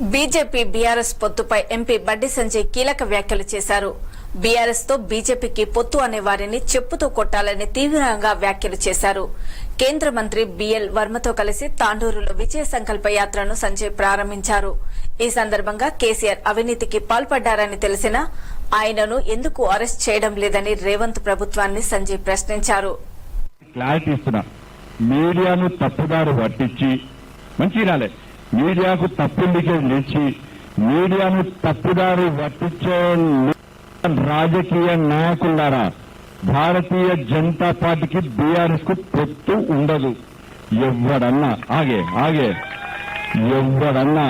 BJP BRS పొత్తుపై MP Bandi Sanjay కీలక వ్యాఖ్యలు చేశారు. బీఆర్ఎస్తో బీజేపీకి పొత్తు అనే వారిని చెప్పుతో కొట్టాలని తీవ్రంగా వ్యాఖ్యలు చేశారు. కేంద్ర మంత్రి బిఎల్ వర్మతో కలిసి తాండూరులో విజయ సంకల్ప యాత్రను సంజయ్ ప్రారంభించారు. ఈ సందర్భంగా కేసీఆర్ అవినీతికి పాల్పడ్డారని తెలిసినా ఆయనను ఎందుకు అరెస్ట్ చేయడం లేదని రేవంత్ ప్రభుత్వాన్ని సంజయ్ ప్రశ్నించారు. క్లారిటీ ఇస్తున్నా. మీడియాను తప్పుదారు పట్టించి మంచి రాలేదు మీడియాకు తప్పుడికే నిలిచి మీడియాను తప్పుదారు పట్టించే రాజకీయ నాయకులారా భారతీయ జనతా పార్టీకి బీఆర్ఎస్కు పొత్తు ఉండదు. ఎవడన్నా ఆగే ఆగే ఎవడన్నా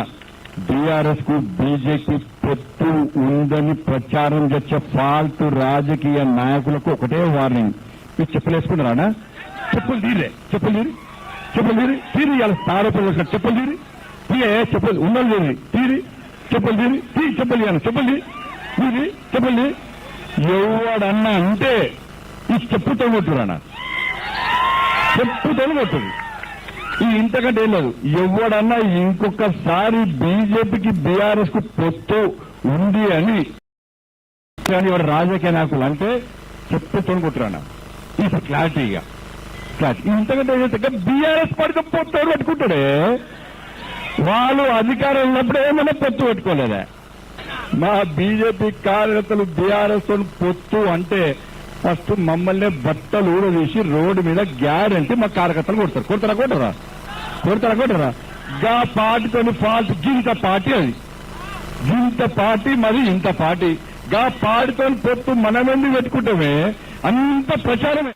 బీఆర్ఎస్కు బీజేపీ పొత్తు ఉందని ప్రచారం చేసే ఫాల్తు రాజకీయ నాయకులకు ఒకటే వార్నింగ్. మీరు చెప్పులేసుకున్నారా చెప్పులు తీరే చెప్పులు తీరి చెప్పులు తీరి తీరి ఇవాళ చెప్పులు తీరి. తీయే చెప్పులు ఉండాలి తీరి తీరి చెప్పులు తీరి తీ చెప్పులు అన్న చెప్పులు తీరి తీరి చెప్పులు ఎవడన్నా అంటే ఈ చెప్పుతో కొట్టురానా చెప్పుతో కొట్టుడు ఈ ఇంతకంటే ఏం లేదు. ఎవడన్నా ఇంకొకసారి బీజేపీకి బీఆర్ఎస్కు పొత్తు ఉంది అని. కానీ రాజకీయ నాయకులు అంటే చెప్పుతో కొట్టురానా ఇది క్లారిటీగా. క్లారిటీ. ఇంతకంటే ఏం బీఆర్ఎస్ పడితే పొత్తు పట్టుకుంటాడే? వాళ్ళు అధికారం ఉన్నప్పుడు ఏమైనా పొత్తు పెట్టుకోలేదా? మా బీజేపీ కార్యకర్తలు బీఆర్ఎస్ పొత్తు అంటే ఫస్ట్ మమ్మల్ని బట్టలు ఊడదీసి రోడ్డు మీద గ్యారంటీ మా కార్యకర్తలు కొడతారు. కొడతారా కొట్టరా? కొడతారా కొట్టరా? గా పార్టీతోని ఫాల్ట్ గింత పార్టీ అది. గింత పార్టీ మరి ఇంత పార్టీ. గా పార్టీతో పొత్తు మనమెందుకు పెట్టుకుంటామే? అంత ప్రచారమే.